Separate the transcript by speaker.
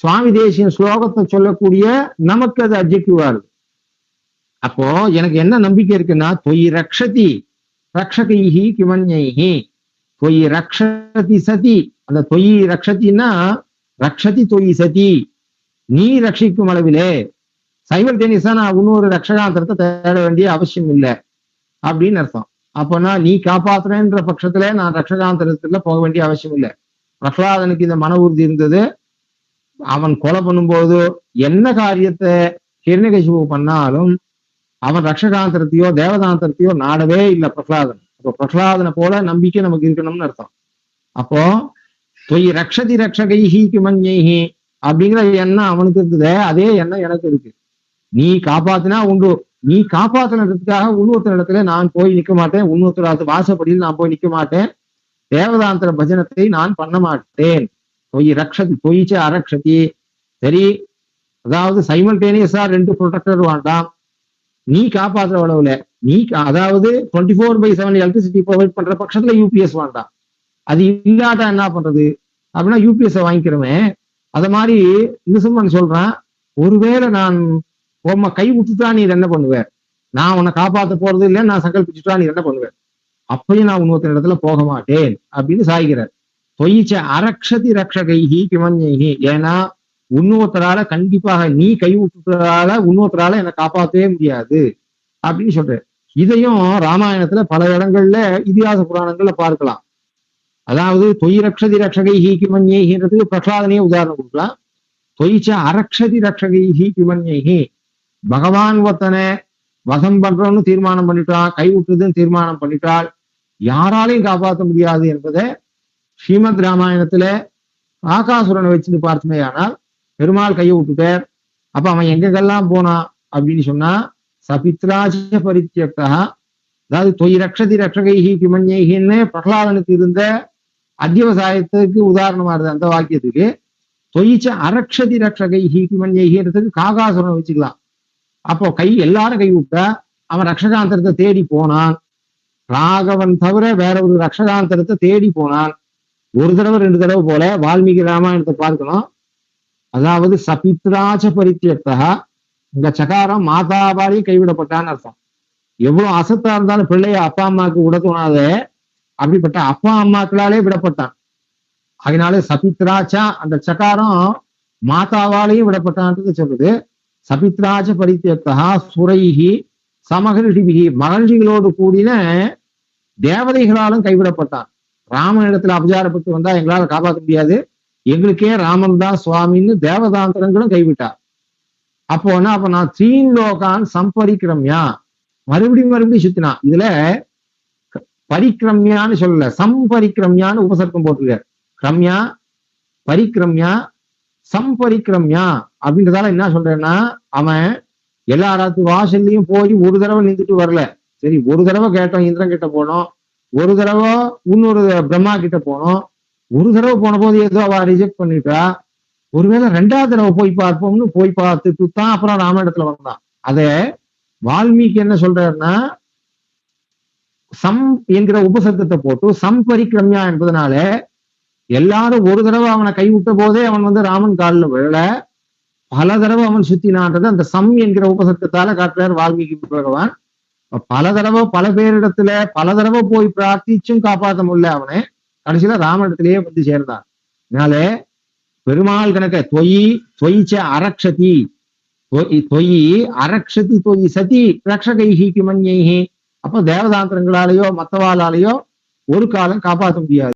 Speaker 1: சுவாமி தேசியம் ஸ்லோகத்தை சொல்லக்கூடிய நமக்கு அது அப்ஜெக்டிவா இருக்கு அப்போ எனக்கு என்ன நம்பிக்கை இருக்குன்னா தொய் ரக்ஷதி ரக்ஷகைஹி கிமன்யைஹி தொய் ரக்ஷதி சதி. அந்த தொய் ரக்ஷத்தின்னா ரக்ஷதி தொய் சதி நீ ரட்சிக்கும் அளவிலே சைவல்டேனியஸா நான் இன்னொரு ரக்ஷகாந்திரத்தை தேட வேண்டிய அவசியம் இல்லை. அப்படின்னு அர்த்தம். அப்போனா நீ காப்பாத்துறேன்ற பட்சத்துல நான் ரக்ஷகாந்திரத்துல போக வேண்டிய அவசியம் இல்லை. பிரகலாதனுக்கு இந்த மன உறுதி இருந்தது. அவன் கொலை பண்ணும்போது என்ன காரியத்தை ஹிரண்யகசிபு பண்ணாலும் அவன் ரக்ஷகாந்திரத்தையோ தேவதாந்திரத்தையோ நாடவே இல்லை பிரகலாதன். அப்போ பிரகலாதனை போல நம்பிக்கை நமக்கு இருக்கணும்னு அர்த்தம். அப்போ தொய் ரக்ஷதி ரக்ஷகைஹி கிமஞ்சைஹி அப்படிங்கிற எண்ணம் அவனுக்கு இருக்குதே. அதே எண்ணம் எனக்கு இருக்கு. நீ காப்பாத்தினா உண்டு. நீ காப்பாத்தினதுக்காக இன்னொருத்தர் இடத்துல நான் போய் நிக்க மாட்டேன். இன்னொருத்தர் வாசப்படியில் நான் போய் நிக்க மாட்டேன். தேவதாந்திர பஜனத்தை நான் பண்ண மாட்டேன். பொய் ரக்ஷதி பொய்ச்ச அரக்ஷதி சரி அதாவது சைமல்டேனியஸா ரெண்டு ப்ரொடக்டர் வேண்டாம் நீ காப்பாத்துற அளவுல நீ கா- அதாவது twenty four by seven electricity provide பண்ற பட்சத்துல யூபிஎஸ் வேண்டாம் அது இல்லாட்டா என்ன பண்றது? அப்படின்னா யூபிஎஸ் வாங்கிக்கிறோமே அத மாதிரி நிசுமன் சொல்றேன் ஒருவேளை நான் உம்மை கை விட்டுட்டா நீ என்ன பண்ணுவ? நான் உன்னை காப்பாத்த போறது இல்லை நான் சங்கல்பிச்சுட்டா நீ என்ன பண்ணுவேன் அப்பயும் நான் இன்னொருத்தர் இடத்துல போக மாட்டேன் அப்படின்னு சாய்கிறார். பொய்ச்ச அரக்ஷதி ரக்ஷகைஹி கிமன்யைஹி. ஏன்னா உன்னோத்தரால கண்டிப்பாக நீ கை விட்டுறதால என்னை காப்பாற்றவே முடியாது. அப்படின்னு சொல்ற. இதையும் ராமாயணத்துல பல இடங்கள்ல இதிகாச புராணங்கள்ல பார்க்கலாம். அதாவது தொய் ரக்ஷதி ரக்ஷகை கிமன்யைஹின்றதுக்கு பிரகலாதனையே உதாரணம் கொடுக்கலாம். தொய்ச்ச அரக்ஷதி ரக்ஷகை கிமன்யைஹி. பகவான் ஒருத்தனை வசம் பண்றோம்னு தீர்மானம் பண்ணிட்டான் கை விட்டுறதுன்னு தீர்மானம் பண்ணிட்டால் யாராலையும் காப்பாற்ற முடியாது என்பதை ஸ்ரீமத் ராமாயணத்துல ஆகாசுரனை வச்சுட்டு பார்த்தமே ஆனால் பெருமாள் கையை விட்டுட்டார். அப்ப அவன் எங்கெங்கெல்லாம் போனான் அப்படின்னு சொன்னா சபித்ராஜ பரித்தியக்தா அதாவது தொய் ரக்ஷதி ரக்ஷகைஹி கிமன்யைகின்னு பிரகலாதனுக்கு இருந்த அத்தியவசாயத்துக்கு உதாரணமா இருந்தது அந்த வாக்கியத்துக்கு தொய்ச்ச அரக்ஷதி ரக்ஷகைஹி கிமன்யைகின்றதுக்கு காகாசுரனை வச்சுக்கலாம். அப்போ கை எல்லாரும் கை விட்டா அவன் ரக்ஷகாந்தரத்தை தேடி போனான். ராகவன் தவிர வேற ஒரு ரக்ஷகாந்தரத்தை தேடி போனான். ஒரு தடவை ரெண்டு தடவை போல வால்மீகி ராமாயணத்தை பார்க்கணும். அதாவது சபித்ராச்ச பரித்தியக்தா இந்த சகாரம் மாதாவாலையும் கைவிடப்பட்டான்னு அர்த்தம். எவ்வளவு அசத்தா இருந்தாலும் பிள்ளைய அப்பா அம்மாவுக்கு விட தோணாத. அப்படிப்பட்ட அப்பா அம்மாக்களாலே விடப்பட்டான். அதனால சபித்ராச்சா அந்த சகாரம் மாதாவாலையும் விடப்பட்டான்றது சொல்லுது சபித்ராஜ பரித்தியக்தா சுரைகி சமகரிஷிபிகி மகர்ஷிகளோடு கூடின தேவதைகளாலும் கைவிடப்பட்டான். ராமனிடத்துல அபச்சாரப்பட்டு வந்தா எங்களால காப்பாற்ற முடியாது. எங்களுக்கே ராமன் தான் சுவாமின்னு தேவதாந்திரங்களும் கைவிட்டார். அப்போ என்ன அப்ப நான் தீன் லோகான் சம்பரிக்கிரம்யா மறுபடியும் மறுபடியும் சுத்தினான் இதுல பரிக்ரம்யான்னு பரிக்கிரம்யான்னு சொல்லல சம்பரிக்கிரம்யான்னு உபசர்க்கம் போட்டிருக்காரு. கிரம்யா பரிக்கிரம்யா சம்பரிக்கிரம்யா அப்படின்றதால என்ன சொல்றேன்னா அவன் எல்லாராத்து வாசல்லையும் போய் ஒரு தடவை நின்றுட்டு வரல. சரி ஒரு தடவை கேட்டோம் இந்திரன் கிட்ட போனோம். ஒரு தடவை இன்னொரு பிரம்மா கிட்ட போனோம். ஒரு தடவை போன போது ஏதோ அவ ரிஜெக்ட் பண்ணிட்டா. ஒருவேளை ரெண்டாவது தடவை போய் பார்ப்போம்னு போய் பார்த்துட்டு தான் அப்புறம் ராமாயணத்துல வந்தான் அத வால்மீகி என்ன சொல்றாருன்னா சம் என்கிற உபசத்தத்தை போட்டு சம்பரிக்கிரம்யா என்பதனால எல்லாரும் ஒரு தடவை அவனை கைவிட்ட போதே அவன் வந்து ராமன் காலில் விழல. பல தடவை அவன் சுத்தினான்றது அந்த சம் என்கிற உபசத்தத்தால காட்டுறார் வால்மீகி பகவான். பல தடவை பல பேரிடத்துல பல தடவை போய் பிரார்த்திச்சும் காப்பாற்ற முடியல அவனை. கடைசியில ராமனிடத்திலேயே வந்து சேர்ந்தான். அதனால பெருமாள் கணக்க தொய் தொய்ச்ச அரக்ஷதி. தொய் அரக்ஷதி தொய் சதி ரக்ஷகைஹி கிமன்யைஹி அப்போ தேவதாந்திரங்களாலேயோ மத்தவாளாலேயோ ஒரு காலம் காப்பாற்ற முடியாது.